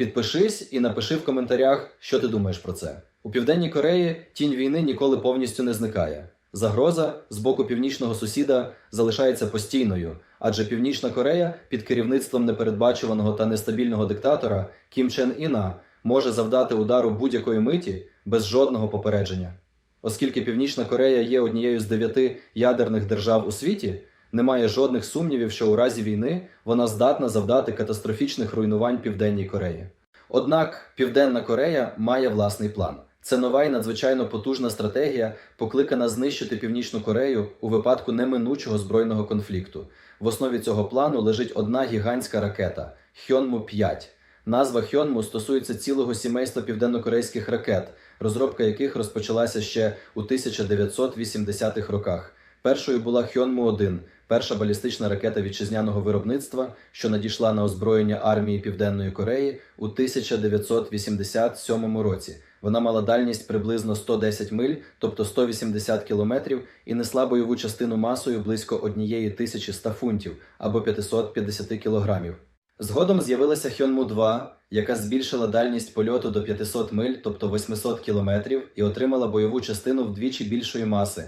Підпишись і напиши в коментарях, що ти думаєш про це. У Південній Кореї тінь війни ніколи повністю не зникає. Загроза з боку північного сусіда залишається постійною, адже Північна Корея під керівництвом непередбачуваного та нестабільного диктатора Кім Чен Іна може завдати удару будь-якої миті без жодного попередження. Оскільки Північна Корея є однією з дев'яти ядерних держав у світі, немає жодних сумнівів, що у разі війни вона здатна завдати катастрофічних руйнувань Південній Кореї. Однак Південна Корея має власний план. Це нова і надзвичайно потужна стратегія, покликана знищити Північну Корею у випадку неминучого збройного конфлікту. В основі цього плану лежить одна гігантська ракета Хьонму 5 Назва Хьонму стосується цілого сімейства південнокорейських ракет, розробка яких розпочалася ще у 1980-х роках. Першою була Хьонму 1 перша балістична ракета вітчизняного виробництва, що надійшла на озброєння армії Південної Кореї у 1987 році. Вона мала дальність приблизно 110 миль, тобто 180 кілометрів, і несла бойову частину масою близько 1100 фунтів або 550 кілограмів. Згодом з'явилася Хьонму 2 яка збільшила дальність польоту до 500 миль, тобто 800 кілометрів, і отримала бойову частину вдвічі більшої маси.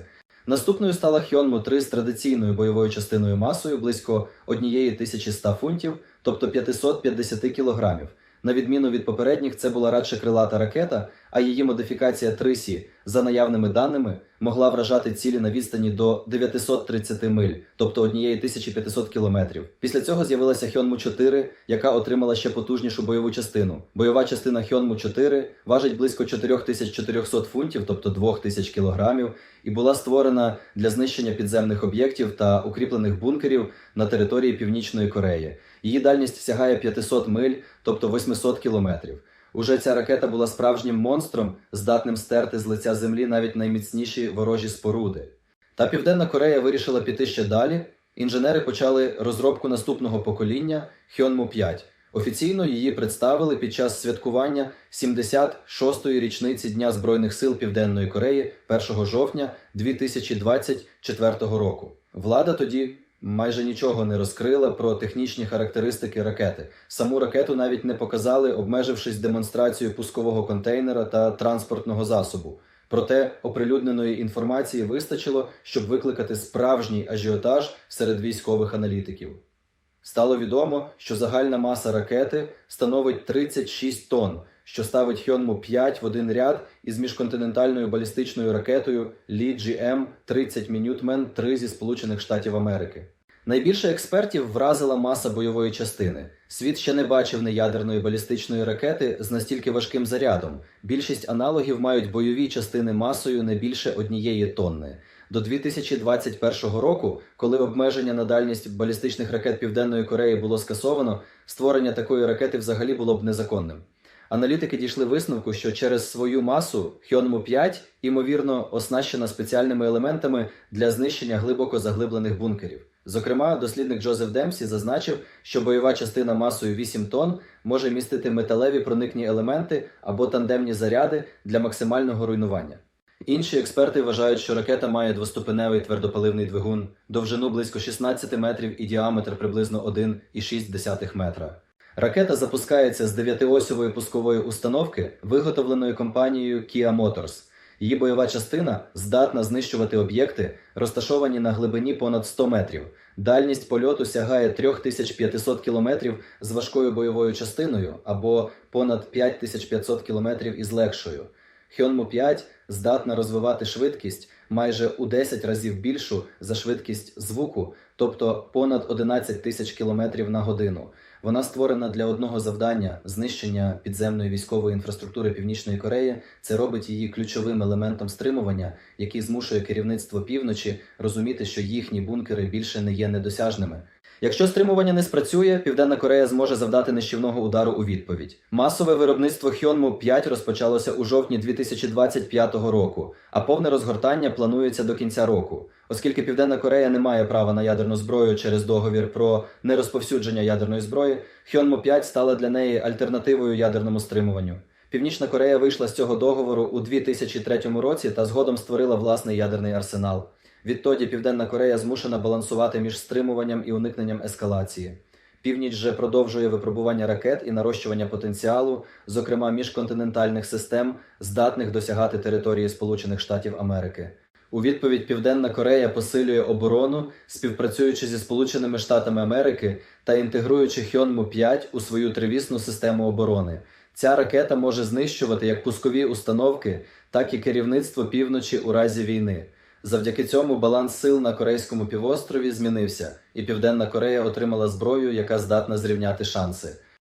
Наступною стала Хьонму 3 з традиційною бойовою частиною масою близько 1100 фунтів, тобто 550 кілограмів. На відміну від попередніх, це була радше крилата ракета, а її модифікація 3Сі, за наявними даними, могла вражати цілі на відстані до 930 миль, тобто 1500 кілометрів. Після цього з'явилася Хьонму 4, яка отримала ще потужнішу бойову частину. Бойова частина Хьонму 4 важить близько 4400 фунтів, тобто 2000 кілограмів, і була створена для знищення підземних об'єктів та укріплених бункерів на території Північної Кореї. Її дальність сягає 500 миль, тобто 800 кілометрів. Уже ця ракета була справжнім монстром, здатним стерти з лиця землі навіть найміцніші ворожі споруди. Та Південна Корея вирішила піти ще далі. Інженери почали розробку наступного покоління Хьонму 5. Офіційно її представили під час святкування 76-ї річниці Дня Збройних сил Південної Кореї 1 жовтня 2024 року. Влада тоді майже нічого не розкрила про технічні характеристики ракети. Саму ракету навіть не показали, обмежившись демонстрацією пускового контейнера та транспортного засобу. Проте оприлюдненої інформації вистачило, щоб викликати справжній ажіотаж серед військових аналітиків. Стало відомо, що загальна маса ракети становить 36 тонн, що ставить Хьонму 5 в один ряд із міжконтинентальною балістичною ракетою Лі GM 30 Minuteman 3 зі Сполучених Штатів Америки. Найбільше експертів вразила маса бойової частини. Світ ще не бачив неядерної балістичної ракети з настільки важким зарядом. Більшість аналогів мають бойові частини масою не більше однієї тонни. До 2021 року, коли обмеження на дальність балістичних ракет Південної Кореї було скасовано, створення такої ракети взагалі було б незаконним. Аналітики дійшли висновку, що через свою масу Хьонму 5 ймовірно оснащена спеціальними елементами для знищення глибоко заглиблених бункерів. Зокрема, дослідник Джозеф Демсі зазначив, що бойова частина масою 8 тонн може містити металеві проникні елементи або тандемні заряди для максимального руйнування. Інші експерти вважають, що ракета має двоступеневий твердопаливний двигун, довжину близько 16 метрів і діаметр приблизно 1,6 метра. Ракета запускається з дев'ятиосьової пускової установки, виготовленої компанією Kia Motors. Її бойова частина здатна знищувати об'єкти, розташовані на глибині понад 100 метрів. Дальність польоту сягає 3500 кілометрів з важкою бойовою частиною або понад 5500 кілометрів із легшою. Хьонму 5 здатна розвивати швидкість майже у 10 разів більшу за швидкість звуку, тобто понад 11 тисяч кілометрів на годину. Вона створена для одного завдання знищення підземної військової інфраструктури Північної Кореї. Це робить її ключовим елементом стримування, який змушує керівництво півночі розуміти, що їхні бункери більше не є недосяжними. Якщо стримування не спрацює, Південна Корея зможе завдати нищівного удару у відповідь. Масове виробництво Хьонму 5 розпочалося у жовтні 2025 року, а повне розгортання планується до кінця року. Оскільки Південна Корея не має права на ядерну зброю через договір про нерозповсюдження ядерної зброї, Хьонму 5 стала для неї альтернативою ядерному стримуванню. Північна Корея вийшла з цього договору у 2003 році та згодом створила власний ядерний арсенал. Відтоді Південна Корея змушена балансувати між стримуванням і уникненням ескалації. Північ же продовжує випробування ракет і нарощування потенціалу, зокрема міжконтинентальних систем, здатних досягати території Сполучених Штатів Америки. У відповідь Південна Корея посилює оборону, співпрацюючи зі Сполученими Штатами Америки та інтегруючи Хьонму 5 у свою тривісну систему оборони. Ця ракета може знищувати як пускові установки, так і керівництво півночі у разі війни. Завдяки цьому баланс сил на Корейському півострові змінився, і Південна Корея отримала зброю, яка здатна зрівняти шанси.